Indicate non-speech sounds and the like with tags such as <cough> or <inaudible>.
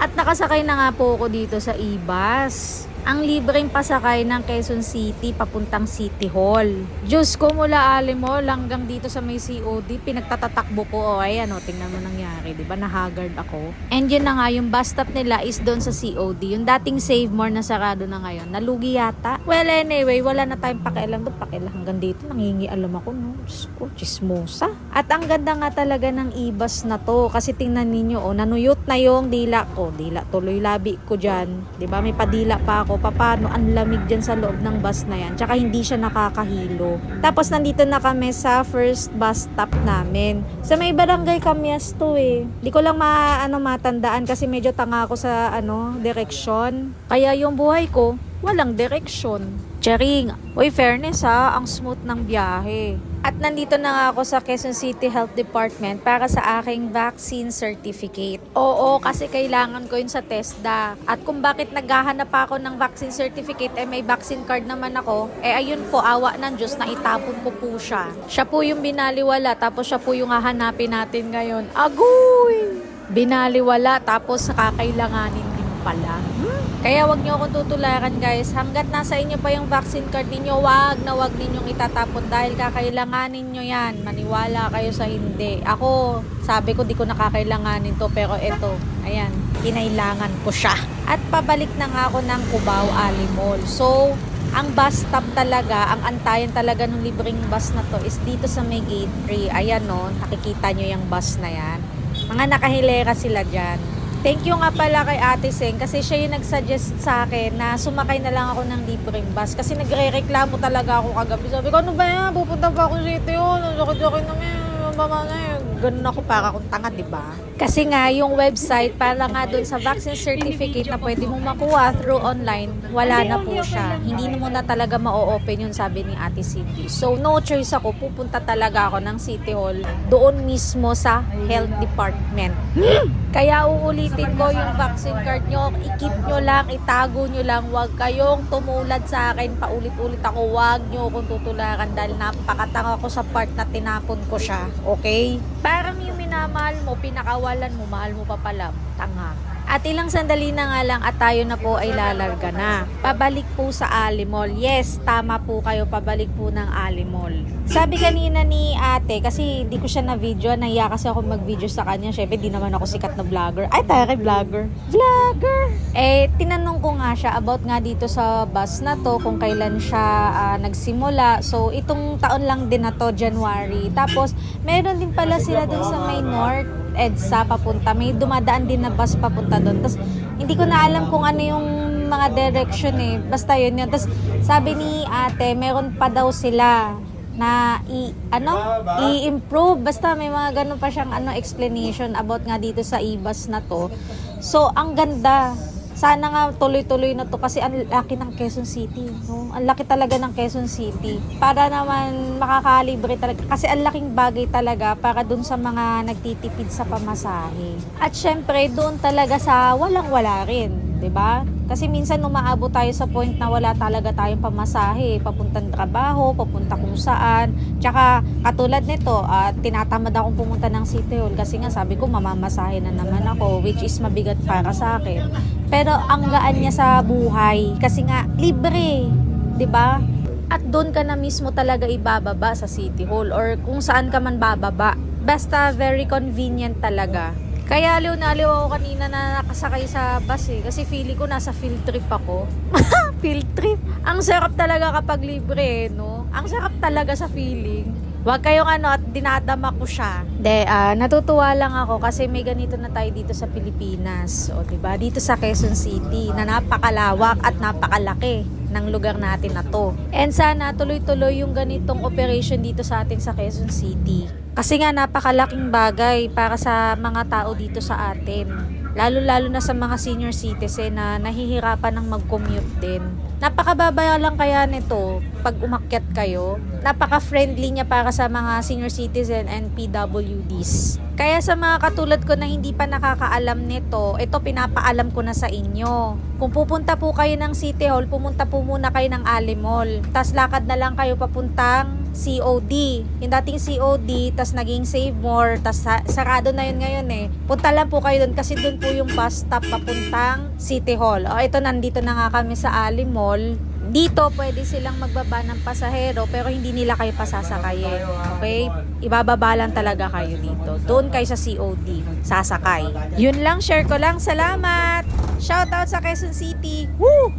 At nakasakay na nga po ako dito sa ibas. Ang libreng pasakay ng Quezon City papuntang City Hall. Diyos ko mula Alimol hanggang dito sa may COD, pinagtatatakbo ko. O ayan o, tingnan mo nangyari. Di ba Nahagard ako. And yun na nga, yung bus stop nila is doon sa COD. Yung dating Save More na sarado na ngayon. Nalugi yata. Well anyway, wala na tayong pakialam doon. Pakialam hanggang dito, nangingialam ako. No? Diyos ko, chismosa. At ang ganda nga talaga ng ibas na to. Kasi tingnan ninyo, oh, nanuyot na yung dila ko. Dila, tuloy labi ko dyan. Di ba May padila pa ako. Paano? Ang lamig dyan sa loob ng bus na yan. Tsaka hindi siya nakakahilo. Tapos nandito na kami sa first bus stop namin. Sa may barangay Kamias to eh. Di ko lang ma, ano, matandaan kasi medyo tanga ako sa ano, direksyon. Kaya yung buhay ko, walang direksyon. Charing, uy fairness ha, ang smooth ng biyahe. At nandito na nga ako sa Quezon City Health Department para sa aking vaccine certificate. Oo, kasi kailangan ko yun sa TESDA. At kung bakit naghahanap ako ng vaccine certificate, eh may vaccine card naman ako, eh ayun po, awa ng Diyos na itapon ko po siya. Siya po yung binaliwala, tapos siya po yung hahanapin natin ngayon. Agoy! Binaliwala, tapos kakailanganin din pala. Kaya wag niyo akong tutularan guys. Hanggat nasa inyo pa yung vaccine card ninyo, wag na wag ninyong itatapon dahil kakailanganin nyo yan. Maniwala kayo sa hindi. Ako, sabi ko di ko nakakailanganin to pero eto, ayan, kinailangan ko siya. At pabalik na nga ako ng Cubao Alimol. So, ang bus stop talaga, ang antayan talaga ng libreng bus na to is dito sa may gate 3. Ayan no, nakikita nyo yung bus na yan. Mga nakahilera sila dyan. Thank you nga pala kay Ate Seng kasi siya yung nag-suggest sa akin na sumakay na lang ako ng libreng bus kasi nagre-reklamo talaga ako kagabi. Sabi ko, ano ba yan? Pupunta pa ako city yun. Ang sakit-sakit naman. Ang baba na yun. Ganun ako para akong tanga, di ba? Kasi nga, yung website para nga doon sa vaccine certificate na pwede mo makuha through online, wala na po siya. Hindi mo na talaga ma-open yun, sabi ni Ate Cindy. So, no choice ako. Pupunta talaga ako ng City Hall doon mismo sa health department. <gasps> Kaya uulitin ko yung vaccine card nyo, i-keep nyo lang, itago nyo lang, huwag kayong tumulad sa akin, paulit-ulit ako, huwag nyo akong tutularan dahil napakatanga ko sa part na tinapon ko siya, okay? Parang yung minamahal mo, pinakawalan mo, mahal mo pa pala, tanga. At ilang sandali na nga lang at tayo na po ay lalarga na. Pabalik po sa Alimol. Yes, tama po kayo, pabalik po ng Alimol. Sabi kanina ni ate, kasi di ko siya na video, nahiya kasi ako mag-video sa kanya. Syempre, di naman ako sikat na vlogger. Ay, tayo kay vlogger. Vlogger! Eh, tinanong ko nga siya about nga dito sa bus na to, kung kailan siya ah, nagsimula. So, itong taon lang din na to, January. Tapos, meron din pala sila dun sa may North EDSA papunta. May dumadaan din na bus papunta doon. Tapos, hindi ko na alam kung ano yung mga direction eh. Basta yun yun. Tapos, sabi ni ate, meron pa daw sila na i ano i-improve basta may mga ganun pa siyang ano explanation about nga dito sa ibas na to so ang ganda sana nga tuloy-tuloy na to kasi ang laki ng Quezon City no? Ang laki talaga ng Quezon City. Para naman makakalibre talaga. Kasi ang laking bagay talaga para dun sa mga nagtitipid sa pamasahe. At syempre doon talaga sa walang-wala rin 'di ba? Kasi minsan umaabot tayo sa point na wala talaga tayong pamasahe, papuntang trabaho, papunta kung saan. Tsaka katulad nito, at tinatamad akong pumunta ng City Hall kasi nga sabi ko mamamasahe na naman ako which is mabigat para sa akin. Pero ang gaan niya sa buhay kasi nga libre, 'di ba? At doon ka na mismo talaga ibababa sa City Hall or kung saan ka man bababa. Basta very convenient talaga. Kaya aliw na aliw ako kanina na nakasakay sa bus eh. Kasi feeling ko nasa field trip ako. <laughs> field trip? Ang sarap talaga kapag libre eh, no? Ang sarap talaga sa feeling. Huwag kayong ano at dinadama ko siya. De, ah, natutuwa lang ako kasi may ganito na tayo dito sa Pilipinas. O, 'di ba? Dito sa Quezon City na napakalawak at napakalaki ng lugar natin na to. And sana tuloy-tuloy yung ganitong operation dito sa atin sa Quezon City. Kasi nga napakalaking bagay para sa mga tao dito sa atin. Lalo-lalo na sa mga senior citizen na nahihirapan ng mag-commute din. Napakababa lang kaya nito pag umakyat kayo. Napaka-friendly niya para sa mga senior citizen and PWDs. Kaya sa mga katulad ko na hindi pa nakakaalam nito, ito pinapaalam ko na sa inyo. Kung pupunta po kayo ng City Hall, pumunta po muna kayo ng Ali Mall. Tapos lakad na lang kayo papuntang COD. Yung dating COD, tas naging Save More, tas sa- sarado na yun ngayon eh. Punta lang po kayo doon kasi doon po yung bus stop papuntang City Hall. O ito, nandito na nga kami sa Ali Mall. Dito, pwede silang magbaba ng pasahero pero hindi nila kayo pasasakayin. Okay? Ibababa lang talaga kayo dito. Doon kayo sa COD. Sasakay. Yun lang, share ko lang. Salamat! Shoutout sa Quezon City! Woo!